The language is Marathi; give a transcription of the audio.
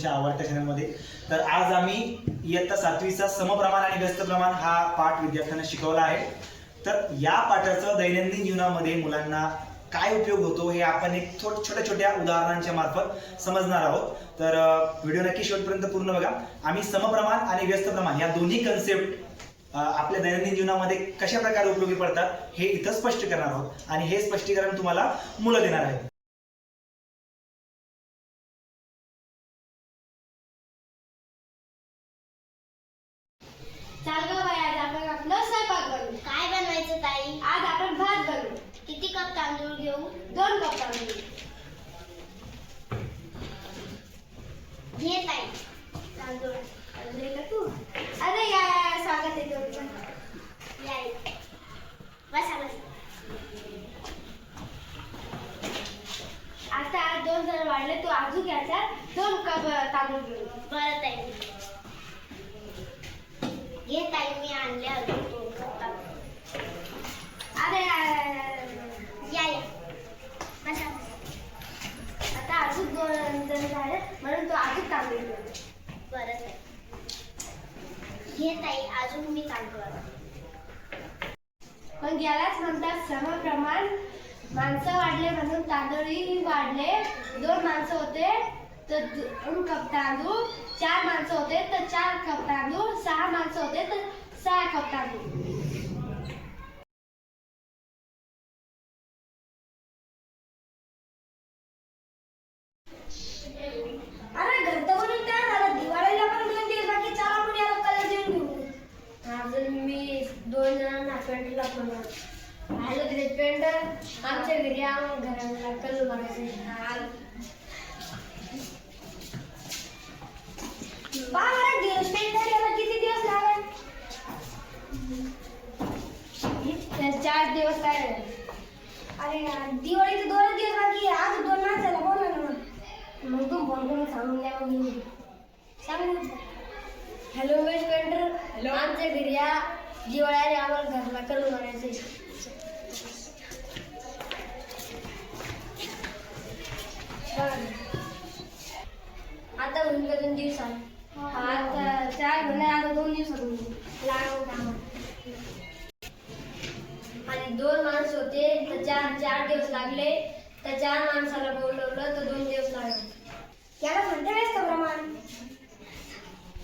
तुमच्या आवडत्या चॅनलमध्ये तर आज आम्ही इयत्ता सातवीचा समप्रमाण आणि व्यस्त प्रमाण हा पाठ विद्यार्थ्यांना शिकवला आहे. तर या पाठाचं दैनंदिन जीवनामध्ये मुलांना काय उपयोग होतो हे आपण एक थोड छोट्या छोट्या उदाहरणांच्या मार्फत समजणार आहोत. तर व्हिडिओ नक्की शेवटपर्यंत पूर्ण बघा. आम्ही समप्रमाण आणि व्यस्त प्रमाण या दोन्ही कन्सेप्ट आपल्या दैनंदिन जीवनामध्ये कशा प्रकारे उपयोगी पडतात हे इथं स्पष्ट करणार आहोत. आणि हे स्पष्टीकरण तुम्हाला मुलं देणार आहेत. चाल गं बाई आज आपण आपलं स्वयंपाक बनवू. काय बनवायचं ताई? आज आपण भात बनवू. किती कप तांदूळ घेऊ? दोन कप तांदूळ घे ताई. तांदूळ. का तू? अरे या या, या, स्वागत आहे तुमचं. या इथे. बसा बसा. आता दोन जण वाढले तू अजून याच्या दोन कप तांदूळ घेऊ बरं ताई घे ताई मी आणले अजून दोन कप तांदूळ. अरे या, या, या, या. या या बसा बसा. मनोरंजन झालं म्हणून तो अजून तांदूळ घेऊ बरं ताई घे ताई अजून मी तांदूळ आणते. मग यालाच म्हणतात समप्रमाण माणसं वाढले म्हणून तांदूळही वाढले. दोन माणसं होते तर दोन कप तांदूळ चार माणसं होते तर चार कप तांदूळ सहा माणसं होते तर सहा कप तांदूळ. अरे घर घरचं बनून काय झालं. दिवाळीला पण दोन दिवस बाकी. चला आपण याला कलर देऊन घेऊ अजून मी दोन जणांना पेंटला पण हॅलो तिथे पेंटर आमच्या घरी आम्हाला घराला कलर मारायचे बारा दिवस पेंटर याला किती दिवस लागेल चार दिवस काय अरे यार दिवाळीचे दोन दिवस बाकी आहे. आज दोन माणसाला बोलवा ना मग. मग तू हॅलो वेज पेंटर आमच्या घरी या दिवाळ्याने आम्हाला घरला करून मारायचे आता होईल का दोन दिवसात. आता चार महिने आता दोन दिवसात होईल काम. आणि दोन माणसं होते तर चार चार दिवस लागले. तर चार माणसाला बोलवलं तर दोन दिवस याला म्हणते व्यस्त